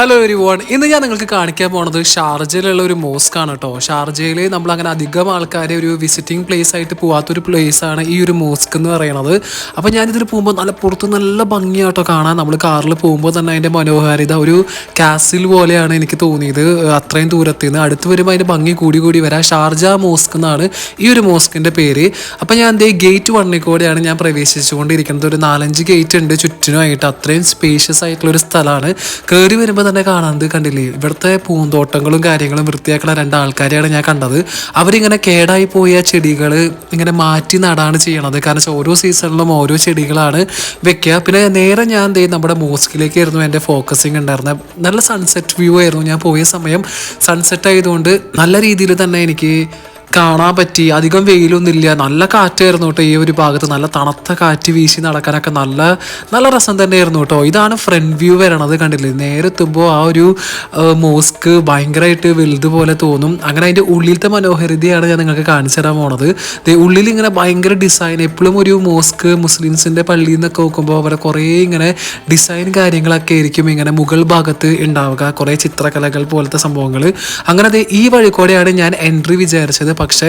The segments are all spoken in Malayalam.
ഹലോ എരി വൺ ഇന്ന് ഞാൻ നിങ്ങൾക്ക് കാണിക്കാൻ പോണത് ഷാർജയിലുള്ള ഒരു മോസ്ക് ആണ് കേട്ടോ ഷാർജയിൽ നമ്മൾ അങ്ങനെ അധികം ആൾക്കാരെ ഒരു വിസിറ്റിംഗ് പ്ലേസ് ആയിട്ട് പോകാത്തൊരു പ്ലേസ് ആണ് ഈ ഒരു മോസ്ക് എന്ന് പറയുന്നത് അപ്പോൾ ഞാനിതിൽ പോകുമ്പോൾ നല്ല പുറത്ത് നല്ല ഭംഗിയാട്ടോ കാണാൻ. നമ്മൾ കാറിൽ പോകുമ്പോൾ തന്നെ അതിന്റെ മനോഹാരിത ഒരു കാസിൽ പോലെയാണ് എനിക്ക് തോന്നിയത് അത്രയും ദൂരത്ത് നിന്ന് അടുത്ത് വരുമ്പോൾ അതിന്റെ ഭംഗി കൂടി കൂടി വരാം. ഷാർജ മോസ്ക് എന്നാണ് ഈ ഒരു മോസ്കിന്റെ പേര്. അപ്പോൾ ഞാൻ ദേ ഗേറ്റ് വണ്ണിൽ കൂടെയാണ് ഞാൻ പ്രവേശിച്ചുകൊണ്ടിരിക്കുന്നത്. ഒരു നാലഞ്ച് ഗേറ്റ് ഉണ്ട് ചുറ്റിനുമായിട്ട്. അത്രയും സ്പേഷ്യസ് ആയിട്ടുള്ള ഒരു സ്ഥലമാണ് കയറി വരുമ്പോൾ തന്നെ കാണാൻ കണ്ടില്ലേ? ഇവിടുത്തെ പൂന്തോട്ടങ്ങളും കാര്യങ്ങളും വൃത്തിയാക്കുന്ന രണ്ടാൾക്കാരെയാണ് ഞാൻ കണ്ടത്. അവരിങ്ങനെ കേടായി പോയ ചെടികൾ ഇങ്ങനെ മാറ്റി നടാണ് ചെയ്യണത്. കാരണം ഓരോ സീസണിലും ഓരോ ചെടികളാണ് വെക്കുക. പിന്നെ നേരെ ഞാൻ എന്ത് ചെയ്യും നമ്മുടെ മോസ്കിലേക്കായിരുന്നു എന്റെ ഫോക്കസിങ് ഉണ്ടായിരുന്നത് നല്ല സൺസെറ്റ് വ്യൂ ആയിരുന്നു ഞാൻ പോയ സമയം. സൺസെറ്റ് ആയതുകൊണ്ട് നല്ല രീതിയിൽ തന്നെ എനിക്ക് കാണാൻ പറ്റി. അധികം വെയിലൊന്നുമില്ല. നല്ല കാറ്റായിരുന്നു കേട്ടോ ഈ ഒരു ഭാഗത്ത്. നല്ല തണുത്ത കാറ്റ് വീശി നടക്കാനൊക്കെ നല്ല നല്ല രസം തന്നെയായിരുന്നു കേട്ടോ. ഇതാണ് ഫ്രണ്ട് വ്യൂ വരണത് കണ്ടില്ലേ? നേരെ എത്തുമ്പോൾ ആ ഒരു മോസ്ക് ഭയങ്കരമായിട്ട് വലുത് പോലെ തോന്നും. അങ്ങനെ അതിന്റെ ഉള്ളിലത്തെ മനോഹരിതയാണ് ഞാൻ നിങ്ങൾക്ക് കാണിച്ചു തരാൻ പോണത്. ഉള്ളിൽ ഇങ്ങനെ ഭയങ്കര ഡിസൈൻ എപ്പോഴും ഒരു മോസ്ക് മുസ്ലിംസിന്റെ പള്ളിയിൽ നിന്നൊക്കെ നോക്കുമ്പോൾ അവരെ കുറേ ഇങ്ങനെ ഡിസൈൻ കാര്യങ്ങളൊക്കെ ആയിരിക്കും ഇങ്ങനെ മുകൾ ഭാഗത്ത് ഉണ്ടാവുക. കുറേ ചിത്രകലകൾ പോലത്തെ സംഭവങ്ങൾ അങ്ങനെ ഈ വഴി കൂടെയാണ് ഞാൻ എൻട്രി വിചാരിച്ചത്. പക്ഷേ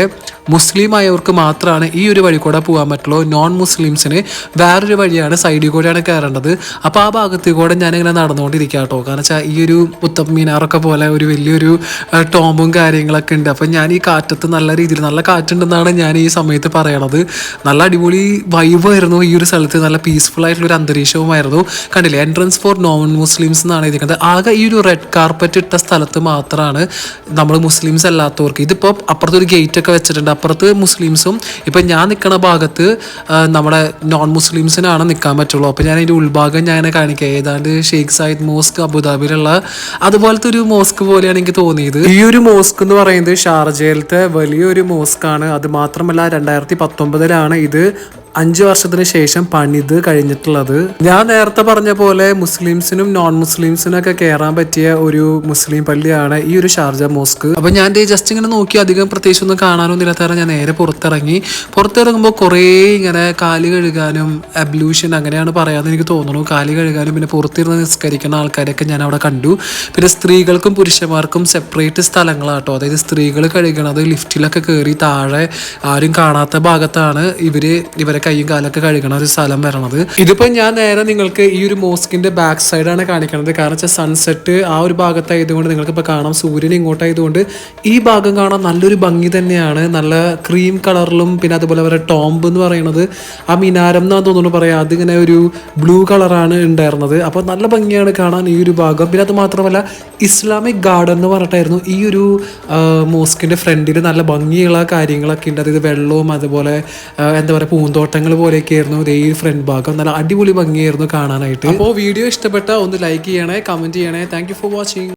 മുസ്ലിമായവർക്ക് മാത്രമാണ് ഈ ഒരു വഴി കൂടെ പോകാൻ പറ്റുള്ളൂ. നോൺ മുസ്ലിംസിന് വേറൊരു വഴിയാണ് സൈഡിൽ കൂടെയാണ് കയറേണ്ടത്. അപ്പോൾ ആ ഭാഗത്ത് കൂടെ ഞാനിങ്ങനെ നടന്നുകൊണ്ടിരിക്കുക കേട്ടോ. കാരണം വെച്ചാൽ ഈ ഒരു ഉത്തം മീനാറൊക്കെ പോലെ ഒരു വലിയൊരു ടോമ്പും കാര്യങ്ങളൊക്കെ ഉണ്ട്. അപ്പം ഞാൻ ഈ കാറ്റത്ത് നല്ല രീതിയിൽ നല്ല കാറ്റുണ്ടെന്നാണ് ഞാൻ ഈ സമയത്ത് പറയണത്. നല്ല അടിപൊളി വൈബായിരുന്നു ഈ ഒരു സ്ഥലത്ത്. നല്ല പീസ്ഫുൾ ആയിട്ടുള്ള ഒരു അന്തരീക്ഷവുമായിരുന്നു. കണ്ടില്ലേ? എൻട്രൻസ് ഫോർ നോൺ മുസ്ലിംസ് എന്നാണ് എഴുതിക്കുന്നത് ആകെ ഈ ഒരു റെഡ് കാർപ്പറ്റ് ഇട്ട സ്ഥലത്ത് മാത്രമാണ് നമ്മൾ മുസ്ലിംസ് അല്ലാത്തവർക്ക്. ഇതിപ്പോൾ അപ്പുറത്തൊരു ഒക്കെ വെച്ചിട്ടുണ്ട്. അപ്പുറത്ത് മുസ്ലിംസും ഇപ്പം ഞാൻ നിൽക്കുന്ന ഭാഗത്ത് നമ്മുടെ നോൺ മുസ്ലിംസിനാണ് നിൽക്കാൻ പറ്റുള്ളൂ. അപ്പോൾ ഞാൻ അതിന്റെ ഉൾഭാഗം ഞാൻ കാണിക്കുക ഏതാണ്ട് ഷെയ്ഖ് സായിദ് മോസ്ക് അബുദാബിയിലുള്ള അതുപോലത്തെ ഒരു മോസ്ക് പോലെയാണ് എനിക്ക് തോന്നിയത്. ഈ ഒരു മോസ്ക് എന്ന് പറയുന്നത് ഷാർജയിലത്തെ വലിയൊരു മോസ്ക് ആണ് അത് മാത്രമല്ല രണ്ടായിരത്തി പത്തൊമ്പതിലാണ് ഇത് അഞ്ച് വർഷത്തിന് ശേഷം പണിത് കഴിഞ്ഞിട്ടുള്ളത്. ഞാൻ നേരത്തെ പറഞ്ഞ പോലെ മുസ്ലിംസിനും നോൺ മുസ്ലിംസിനും ഒക്കെ കയറാൻ പറ്റിയ ഒരു മുസ്ലിം പള്ളിയാണ് ഈ ഒരു ഷാർജ മോസ്ക്. അപ്പൊ ഞാൻ ജസ്റ്റ് ഇങ്ങനെ നോക്കി അധികം പ്രത്യേകിച്ച് ഒന്നും കാണാനൊന്നും ഇല്ലാത്ത ഞാൻ നേരെ പുറത്തിറങ്ങി. പുറത്തിറങ്ങുമ്പോൾ കുറേ ഇങ്ങനെ കാൽ കഴുകാനും അബ്ലൂഷൻ അങ്ങനെയാണ് പറയാന്ന് എനിക്ക് തോന്നുന്നു. കാൽ കഴുകാനും പിന്നെ പുറത്തിരുന്ന് നിസ്കരിക്കുന്ന ആൾക്കാരൊക്കെ ഞാൻ അവിടെ കണ്ടു. പിന്നെ സ്ത്രീകൾക്കും പുരുഷന്മാർക്കും സെപ്പറേറ്റ് സ്ഥലങ്ങളാട്ടോ. അതായത് സ്ത്രീകൾ കഴുകണത് ലിഫ്റ്റിലൊക്കെ കയറി താഴെ ആരും കാണാത്ത ഭാഗത്താണ് ഇവർ ഇവരെ കൈയും കാലൊക്കെ കഴുകണ ഒരു സ്ഥലം വരണത്. ഇതിപ്പോ ഞാൻ നേരെ നിങ്ങൾക്ക് ഈ ഒരു മോസ്കിന്റെ ബാക്ക് സൈഡാണ് കാണിക്കുന്നത് കാരണം വെച്ചാൽ സൺസെറ്റ് ആ ഒരു ഭാഗത്തായതുകൊണ്ട് നിങ്ങൾക്ക് ഇപ്പൊ കാണാം സൂര്യൻ ഇങ്ങോട്ടായതുകൊണ്ട് ഈ ഭാഗം കാണാൻ നല്ലൊരു ഭംഗി തന്നെയാണ്. നല്ല ക്രീം കളറിലും പിന്നെ അതുപോലെ അവരുടെ ടോംബ് എന്ന് പറയുന്നത്. ആ മിനാരം എന്നാണ് തോന്നുന്നു പറയാം അതിങ്ങനെ ഒരു ബ്ലൂ കളറാണ് ഉണ്ടായിരുന്നത്. അപ്പോൾ നല്ല ഭംഗിയാണ് കാണാൻ ഈ ഒരു ഭാഗം. പിന്നെ അത് മാത്രമല്ല ഇസ്ലാമിക് ഗാർഡൻ എന്ന് പറഞ്ഞിട്ടായിരുന്നു ഈ ഒരു മോസ്കിന്റെ ഫ്രണ്ടിൽ നല്ല ഭംഗിയുള്ള കാര്യങ്ങളൊക്കെ ഉണ്ട്. അതായത് വെള്ളവും അതുപോലെ എന്താ പറയുക പൂന്തോട്ടങ്ങൾ പോലെയൊക്കെ ആയിരുന്നു. ഈ ഫ്രണ്ട് ഭാഗം. നല്ല അടിപൊളി ഭംഗിയായിരുന്നു കാണാനായിട്ട്. അപ്പോൾ വീഡിയോ ഇഷ്ടപ്പെട്ട ഒന്ന് ലൈക്ക് ചെയ്യണേ കമന്റ് ചെയ്യണേ. Thank for watching